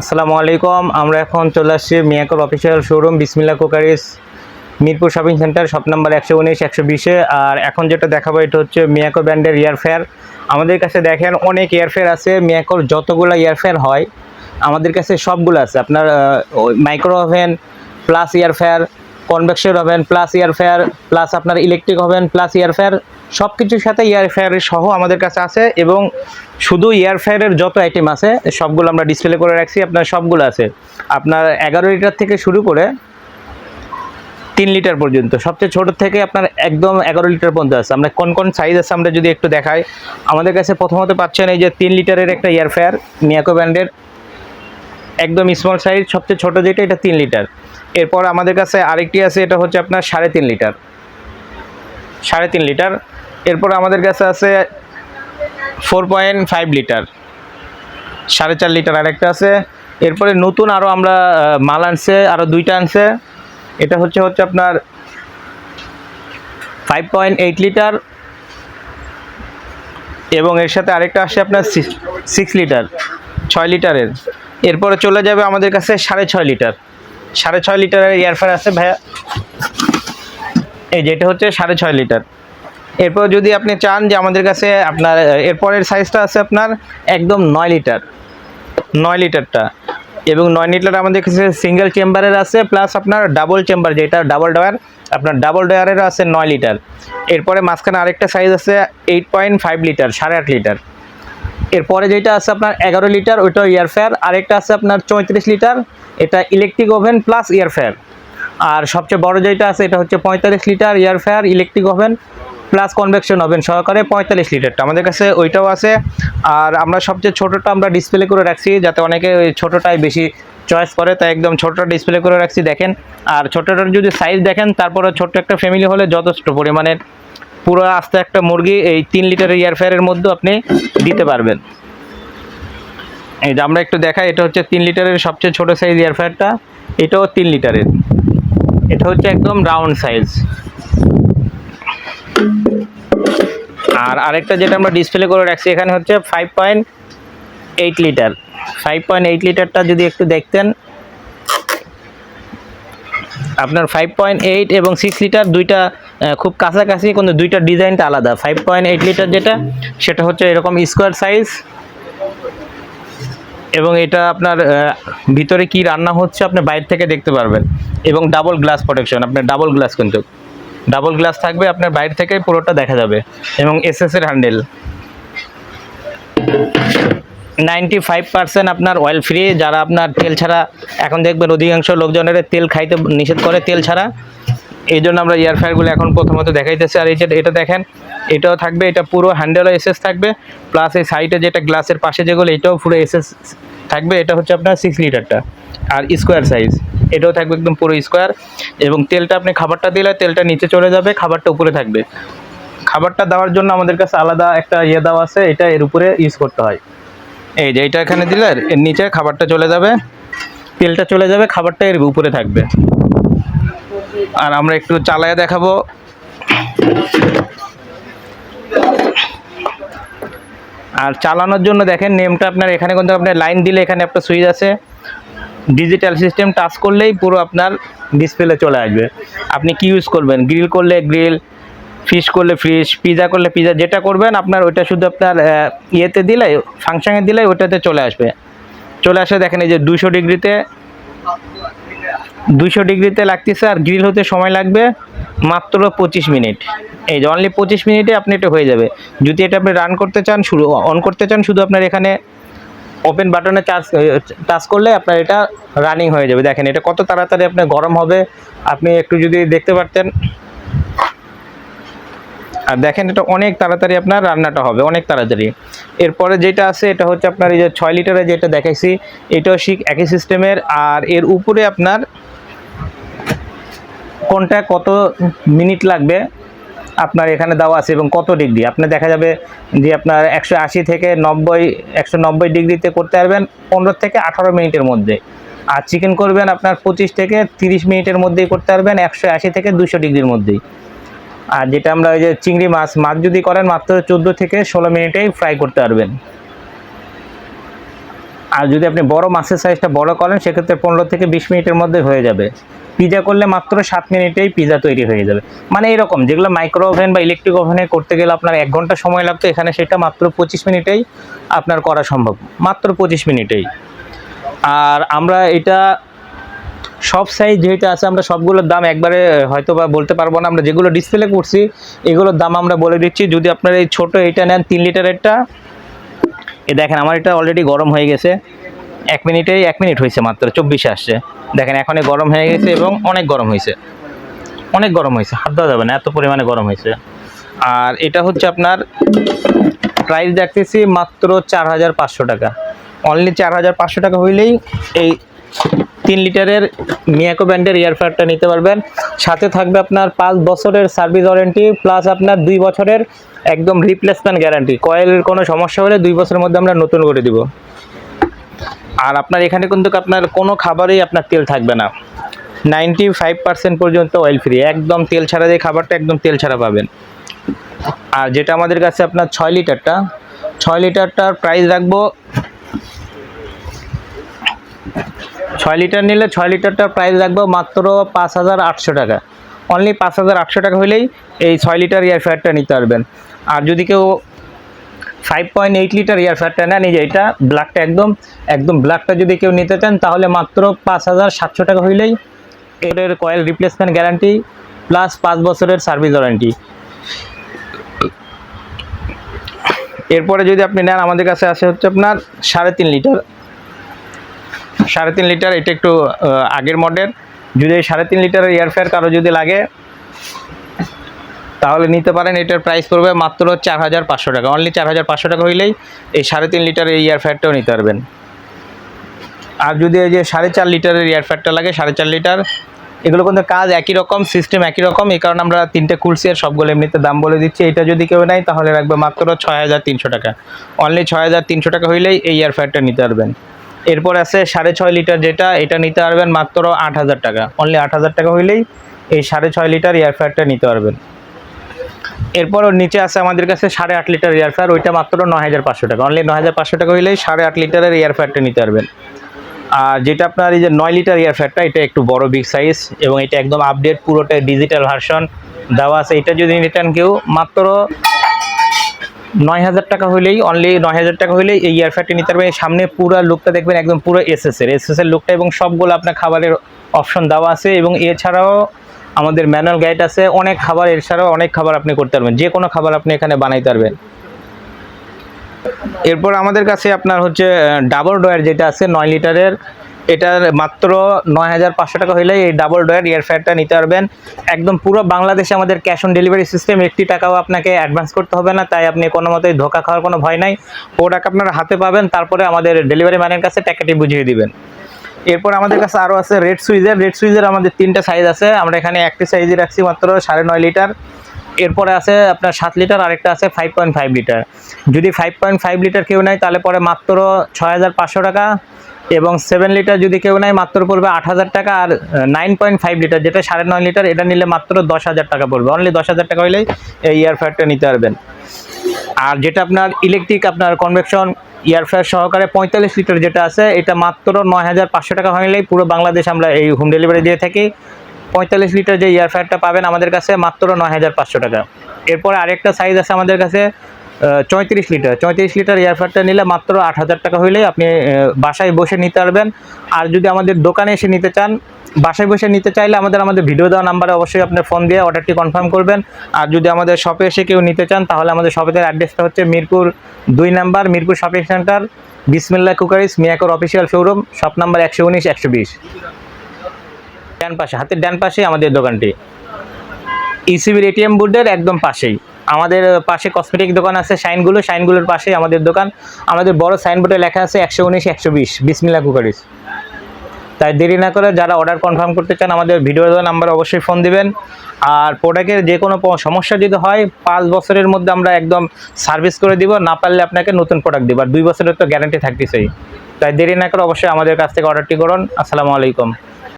আসসালামু আলাইকুম, আমরা এখন চলে আসছি মিয়াকর official showroom Bismillah cookeries Mirpur shopping centre, shop number একশো উনিশ, একশো বিশে। আর এখন যেটা দেখাবো, এটা হচ্ছে মিয়াকো ব্র্যান্ডের ইয়ারফেয়ার আমাদের কাছে দেখেন অনেক ইয়ারফেয়ার আছে মিয়াকোর যতগুলো ইয়ারফেয়ার হয়, আমাদের কাছে সবগুলো আছে। আপনার micro oven, plus air fryer convection oven, plus air fryer plus আপনার electric oven, plus air fryer সব কিছুর সাথে এয়ার ইয়ারফেয়ার সহ আমাদের কাছে আছে এবং শুধু ইয়ারফেয়ারের যত আইটেম আছে, সবগুলো আমরা ডিসপ্লে করে রাখছি, আপনার সবগুলো আছে। আপনার এগারো লিটার থেকে শুরু করে তিন লিটার পর্যন্ত। সবচেয়ে ছোট থেকে আপনার একদম এগারো লিটার পর্যন্ত আছে। আমরা কোন কোন সাইজ আছে আমরা যদি একটু দেখাই, আমাদের কাছে প্রথমত পাচ্ছেন এই যে তিন লিটারের একটা ইয়ারফেয়ার মিয়াকো ব্র্যান্ডের একদম স্মল সাইজ সবচেয়ে ছোট যেটা, এটা তিন লিটার এরপর আমাদের কাছে আরেকটি আছে, এটা হচ্ছে আপনার সাড়ে তিন লিটার সাড়ে তিন লিটার এরপর আমাদের কাছে আছে ফোর পয়েন্ট ফাইভ লিটার, সাড়ে চার লিটার আরেকটা আছে। এরপরে নতুন আরও আমরা মাল আনছে আরও দুইটা আনছে। এটা হচ্ছে হচ্ছে আপনার ফাইভ পয়েন্ট এইট লিটার এবং এর সাথে আরেকটা আসে আপনার সিক্স লিটার, ছয় লিটারের। এরপরে চলে যাবে আমাদের কাছে সাড়ে ছয় লিটার। সাড়ে ছয় লিটারের এয়ারফেয়ার আছে ভাইয়া। এই যেটা হচ্ছে সাড়ে ছয় লিটার। এরপর যদি আপনি চান যে আমাদের কাছে আপনার, এরপরের সাইজটা আছে আপনার একদম নয় লিটার, নয় লিটারটা এবং নয় লিটার আমাদের কাছে সিঙ্গেল চেম্বারের আছে প্লাস আপনার ডাবল চেম্বার যেটা ডাবল ডয়ার আপনার ডাবল ডয়ারের আছে নয় লিটার। এরপরে মাঝখানে আরেকটা সাইজ আছে এইট পয়েন্ট ফাইভ লিটার, সাড়ে আট লিটার। এরপরে যেটা আছে আপনার এগারো লিটার, ওইটা ইয়ারফেয়ার আরেকটা আছে আপনার চৌত্রিশ লিটার, এটা electric oven plus air fryer আর সবচেয়ে বড় যেটা আছে, এটা হচ্ছে পঁয়তাল্লিশ litre air fryer electric oven plus convection oven সহকারে পঁয়তাল্লিশ লিটারটা আমাদের কাছে ওইটাও আছে। আর আমরা সবচেয়ে ছোটোটা আমরা ডিসপ্লে করে রাখছি, যাতে অনেকে ওই ছোটোটাই বেশি চয়েস করে। তাই একদম ছোটোটা ডিসপ্লে করে রাখছি, দেখেন। আর ছোটোটার যদি সাইজ দেখেন তারপরে ছোট্ট একটা ফ্যামিলি হলে যথেষ্ট পরিমাণের পুরো আস্তে একটা মুরগি এই তিন লিটারের ইয়ারফেয়ারের মধ্যে আপনি দিতে পারবেন। এই যে আমরা একটু দেখাই, এটা হচ্ছে তিন লিটারের সবচেয়ে ছোট সাইজ এয়ারফ্রায়ারটা এটাও তিন লিটারের এটা হচ্ছে একদম রাউন্ড সাইজ আর আরেকটা যেটা আমরা ডিসপ্লে করে রাখছি এখানে হচ্ছে five point eight litre five point eight লিটারটা যদি একটু দেখতেন, আপনার ফাইভ পয়েন্ট এইট এবং সিক্স লিটার দুইটা খুব কাছাকাছি কিন্তু দুইটা ডিজাইনটা আলাদা। ফাইভ পয়েন্ট এইট লিটার যেটা, সেটা হচ্ছে এরকম স্কোয়ার সাইজ এবং এটা আপনার ভিতরে কি রান্না হচ্ছে আপনি বাইরে থেকে দেখতে পারবেন। এবং ডাবল গ্লাস প্রোটেকশন আপনার ডাবল গ্লাস কিন্তু। ডাবল গ্লাস থাকবে, আপনার বাইরে থেকে পুরোটা দেখা যাবে। এবং এসএস এর হ্যান্ডেল নাইনটি ফাইভ পার্সেন্ট আপনার অয়েল ফ্রি যারা আপনার তেল ছাড়া, এখন দেখবেন অধিকাংশ লোকজনের তেল খাইতে নিষেধ করে তেল ছাড়া। এই জন্য আমরা এয়ারফায়ারগুলো এখন প্রথমত দেখাইতেছি। আর এই যে এটা দেখেন, এটাও থাকবে, এটা পুরো হ্যান্ডেলও এসএস থাকবে। প্লাস এই সাইডে যেটা গ্লাসের পাশে যেগুলো, এটাও পুরো এসএস থাকবে, এটা হচ্ছে আপনার সিক্স লিটারটা। আর স্কোয়ার সাইজ এটাও থাকবে একদম পুরো স্কোয়ার এবং তেলটা আপনি খাবারটা দিলে তেলটা নিচে চলে যাবে, খাবারটা উপরে থাকবে। খাবারটা দেওয়ার জন্য আমাদের কাছে আলাদা একটা ইয়ে দেওয়া আছে, এটা এর উপরে ইউজ করতে হয়। এই যে এটা এখানে দিলে, এর নিচে খাবারটা চলে যাবে, তেলটা চলে যাবে, খাবারটা এর উপরে থাকবে। আর আমরা একটু চালায় দেখাবো। আর চালানোর জন্য দেখেন নেমটা আপনার এখানে কিন্তু আপনার লাইন দিলে এখানে একটা সুইচ আছে। ডিজিটাল সিস্টেম টাচ করলেই পুরো আপনার ডিসপ্লে চলে আসবে। আপনি কি ইউজ করবেন? গ্রিল করলে গ্রিল ফিশ করলে ফিশ পিজা করলে পিজা যেটা করবেন আপনার ওইটা শুধু আপনার ইয়েতে দিলে ফাংশানে দিলে ওইটাতে চলে আসবে। চলে আসে দেখেন এই যে দুশো ডিগ্রিতে দুশো ডিগ্রিতে লাগতেছে আর গ্রিল হতে সময় লাগবে। মাত্র পঁচিশ মিনিট। এই যে অনলি পঁচিশ মিনিটে আপনি এটা হয়ে যাবে। যদি এটা আপনি রান করতে চান, শুরু অন করতে চান, শুধু আপনার এখানে ওপেন বাটনে চার্জ টাচ করলে আপনার এটা রানিং হয়ে যাবে। দেখেন, এটা কত তাড়াতাড়ি আপনার গরম হবে। আপনি একটু যদি দেখতে পারতেন। আর দেখেন, এটা অনেক তাড়াতাড়ি আপনার রান্নাটা হবে, অনেক তাড়াতাড়ি। এরপরে যেটা আছে, এটা হচ্ছে আপনার এই যে ছয় লিটারে যেটা দেখাইছি, এটাও শিখ একই সিস্টেমের আর এর উপরে আপনার কোনটা কত মিনিট লাগবে আপনার এখানে দেওয়া আছে এবং কত ডিগ্রি? আপনি দেখা যাবে যে আপনার একশো আশি থেকে নব্বই, একশো নব্বই ডিগ্রিতে করতে পারবেন পনেরো থেকে আঠারো মিনিটের মধ্যে। আর চিকেন করবেন আপনার পঁচিশ থেকে তিরিশ মিনিটের মধ্যেই করতে পারবেন, একশো আশি থেকে দুশো ডিগ্রির মধ্যেই। আর যেটা আমরা ওই যে চিংড়ি মাছ মাছ যদি করেন মাত্র চোদ্দ থেকে ষোলো মিনিটেই ফ্রাই করতে পারবেন। আর যদি আপনি বড় মাছের সাইজটা বড় করেন, সেক্ষেত্রে পনেরো থেকে বিশ মিনিটের মধ্যে হয়ে যাবে। পিজা করলে মাত্র সাত মিনিটেই পিজা তৈরি হয়ে যাবে। মানে এরকম, যেগুলো মাইক্রো ওভেন বা ইলেকট্রিক ওভেনে করতে গেলে আপনার এক ঘণ্টা সময় লাগতো, এখানে সেটা মাত্র পঁচিশ মিনিটেই আপনার করা সম্ভব। মাত্র পঁচিশ মিনিটেই। আর আমরা এটা সব সাইজ যেহেতু আছে, আমরা সবগুলোর দাম একবারে হয়তো বা বলতে পারব না। আমরা যেগুলো ডিসপ্লে করছি, এগুলোর দাম আমরা বলে দিচ্ছি। যদি আপনারা এই ছোটো এইটা নেন, তিন লিটারেরটা এ দেখেন, আমার এটা অলরেডি গরম হয়ে গেছে। এক মিনিটেই, এক মিনিট হয়েছে মাত্র, চব্বিশে আসছে। দেখেন এখনই গরম হয়ে গেছে এবং অনেক গরম হয়েছে। অনেক গরম হয়েছে, হাত দেওয়া যাবে না, এত পরিমাণে গরম হয়েছে। আর এটা হচ্ছে আপনার প্রাইস দেখতেছি মাত্র চার হাজার পাঁচশো টাকা। অনলি চার হাজার পাঁচশো টাকা হইলেই এই তিন লিটারের মিয়াকো ব্র্যান্ডের এয়ার ফ্রায়ারটা নিতে পারবেন। সাথে থাকবে আপনার পাঁচ বছরের সার্ভিস ওয়ারেন্টি, প্লাস আপনার দুই বছরের একদম রিপ্লেসমেন্ট গ্যারান্টি কয়েলের কোনো সমস্যা হলে দুই বছরের মধ্যে আমরা নতুন করে দিব। আর আপনার এখানে কিন্তু আপনার কোনো খাবারেই আপনার তেল থাকবে না। নাইনটি ফাইভ পার্সেন্ট পর্যন্ত অয়েল ফ্রি একদম তেল ছাড়া যে খাবারটা একদম তেল ছাড়া পাবেন। আর যেটা আমাদের কাছে আপনার ছয় লিটারটা, ছয় লিটারটার প্রাইস রাখব ছয় লিটার নিলে ছয় লিটারটার প্রাইস রাখব মাত্র পাঁচ হাজার আটশো টাকা। অনলি পাঁচ হাজার আটশো টাকা হলেই এই ছয় লিটার এয়ার ফ্রায়ারটা নিতে পারবেন। আর যদি কেউ five point eight litre air ফ্রায়ারটা নেন, এই যে এটা ব্ল্যাকটা একদম একদম ব্ল্যাকটা যদি কেউ নিতে চান, তাহলে মাত্র পাঁচ হাজার সাতশো টাকা হইলেই এর কয়েল রিপ্লেসমেন্ট গ্যারান্টি প্লাস পাঁচ বছরের সার্ভিস ওয়ারেন্টি এরপরে যদি আপনি নেন, আমাদের কাছে আছে হচ্ছে আপনার সাড়ে তিন লিটার। সাড়ে তিন লিটার, এটা একটু আগের মডেল যদি এই সাড়ে তিন লিটারের এয়ার ফেয়ার কারও যদি লাগে, তাহলে নিতে পারেন। এটার প্রাইস পড়বে মাত্র চার হাজার পাঁচশো টাকা। অনলি চার হাজার পাঁচশো টাকা হইলেই এই সাড়ে তিন লিটারের এয়ার ফেয়ারটাও নিতে পারবেন। আর যদি এই যে সাড়ে চার লিটারের এয়ার ফেয়ারটা লাগে, সাড়ে চার লিটার, এগুলো কিন্তু কাজ একই রকম সিস্টেম একই রকম। এই কারণে আমরা তিনটে খুলছি আর সবগুলো এমনিতে দাম বলে দিচ্ছি। এটা যদি কেউ নেয়, তাহলে রাখবে মাত্র ছয় হাজার তিনশো টাকা। অনলি ছয় হাজার তিনশো টাকা হইলেই এই এয়ার ফেয়ারটা নিতে পারবেন। এরপর আছে সাড়ে ছয় লিটার যেটা, এটা নিতে পারবেন মাত্র আট হাজার টাকা। অনলি আট হাজার টাকা হইলেই এই সাড়ে ছয় লিটার এয়ার ফেয়ারটা নিতে পারবেন। এরপর নিচে আছে আমাদের কাছে সাড়ে আট লিটার এয়ার ফেয়ার ওইটা মাত্র নয় হাজার পাঁচশো টাকা। অনলি নয় হাজার পাঁচশো টাকা হইলেই সাড়ে আট লিটারের এয়ার ফেয়ারটা নিতে পারবেন। আর যেটা আপনার এই যে নয় লিটার এয়ার ফ্যাটটা এটা একটু বড় বিগ সাইজ এবং এটা একদম আপডেট পুরোটা ডিজিটাল ভার্সন দেওয়া আছে। এটা যদি নিতেন কেউ, মাত্র নয় হাজার টাকা হলেই অনলি নয় হাজার টাকা হলেই এই এয়ার ফ্যাটটি নিতে পারবেন। সামনে পুরো লুকটা দেখবেন একদম পুরো এসএসের এসএসের লুকটা এবং সবগুলো আপনার খাবারের অপশন দেওয়া আছে এবং এছাড়াও আমাদের ম্যানুয়াল গাইড আছে। অনেক খাবার, এছাড়াও অনেক খাবার আপনি করতে পারবেন। যে কোনো খাবার আপনি এখানে বানাইতে পারবেন। এরপর আমাদের কাছে আপনার হচ্ছে ডাবল ডয়ার যেটা আছে, নয় লিটারের এটার মাত্র নয় হাজার পাঁচশো টাকা হইলে এই ডাবল ডয়ার এয়ার ফ্রায়ারটা নিতে পারবেন। একদম পুরো বাংলাদেশে আমাদের ক্যাশ অন ডেলিভারি সিস্টেম একটি টাকাও আপনাকে অ্যাডভান্স করতে হবে না, তাই আপনি কোনো মতেই ধোকা খাওয়ার কোনো ভয় নাই। প্রোডাক্ট আপনারা হাতে পাবেন, তারপরে আমাদের ডেলিভারি ম্যানের কাছে টাকাটি বুঝিয়ে দিবেন। এরপর আমাদের কাছে আরও আছে রেড সুইজের রেড সুইজের আমাদের তিনটা সাইজ আছে, আমরা এখানে একটি সাইজে রাখছি মাত্র সাড়ে নয় লিটার এরপরে আছে আপনার সাত লিটার আরেকটা আছে ফাইভ পয়েন্ট ফাইভ লিটার যদি ফাইভ পয়েন্ট ফাইভ লিটার কেউ নেয়, তাহলে পরে মাত্র ছয় হাজার পাঁচশো টাকা। এবং সেভেন লিটার যদি কেউ নেয় মাত্র পড়বে আট হাজার টাকা আর নাইন পয়েন্ট ফাইভ লিটার যেটা সাড়ে নয় লিটার এটা নিলে মাত্র দশ হাজার টাকা পড়বে। অনলি দশ হাজার টাকা হলেই এই ফ্যারটা নিতে পারবেন। আর যেটা আপনার ইলেকট্রিক আপনার কনভেকশন এয়ার সহকারে পঁয়তাল্লিশ লিটার যেটা আছে, এটা মাত্র নয় হাজার পাঁচশো টাকা হলেই পুরো বাংলাদেশ আমরা এই হোম ডেলিভারি দিয়ে থাকি। পঁয়তাল্লিশ লিটার যে এয়ার পাবেন আমাদের কাছে মাত্র নয় হাজার পাঁচশো টাকা। এরপরে আরেকটা সাইজ আছে আমাদের কাছে চৌত্রিশ লিটার। চৌত্রিশ লিটার এয়ার ফ্রায়ারটা নিলে মাত্র আট হাজার টাকা হইলেই আপনি বাসায় বসে নিতে পারবেন। আর যদি আমাদের দোকানে এসে নিতে চান, বাসায় বসে নিতে চাইলে আমাদের আমাদের ভিডিও দেওয়া নাম্বারে অবশ্যই আপনার ফোন দিয়ে অর্ডারটি কনফার্ম করবেন। আর যদি আমাদের শপে এসে কেউ নিতে চান, তাহলে আমাদের শপের অ্যাড্রেসটা হচ্ছে মিরপুর দুই number, Mirpur shopping centre Bismillah cookeries, মিয়াকর official showroom shop number একশো উনিশ, একশো বিশ। ডান পাশে, হাতের ডান পাশে আমাদের দোকানটি। ইসিবির এটিএম বোর্ডের একদম পাশেই। আমাদের পাশে কসমেটিক দোকান আছে, শাইনগুলো, শাইনগুলোর পাশেই আমাদের দোকান। আমাদের বড় সাইনবোর্ডে লেখা আছে একশো উনিশ, একশো বিশ বিসমিল্লা কুকারিস তাই দেরি না করে যারা অর্ডার কনফার্ম করতে চান, আমাদের ভিডিও দেওয়া নাম্বার অবশ্যই ফোন দিবেন। আর প্রোডাক্টের যে কোনো সমস্যা যদি হয়, পাঁচ বছরের মধ্যে আমরা একদম সার্ভিস করে দিব, না পারলে আপনাকে নতুন প্রোডাক্ট দিব। আর দুই বছরের তো গ্যারান্টি থাকতেছেই। তাই দেরি না করে অবশ্যই আমাদের কাছ থেকে অর্ডারটি করুন। আসসালামু আলাইকুম।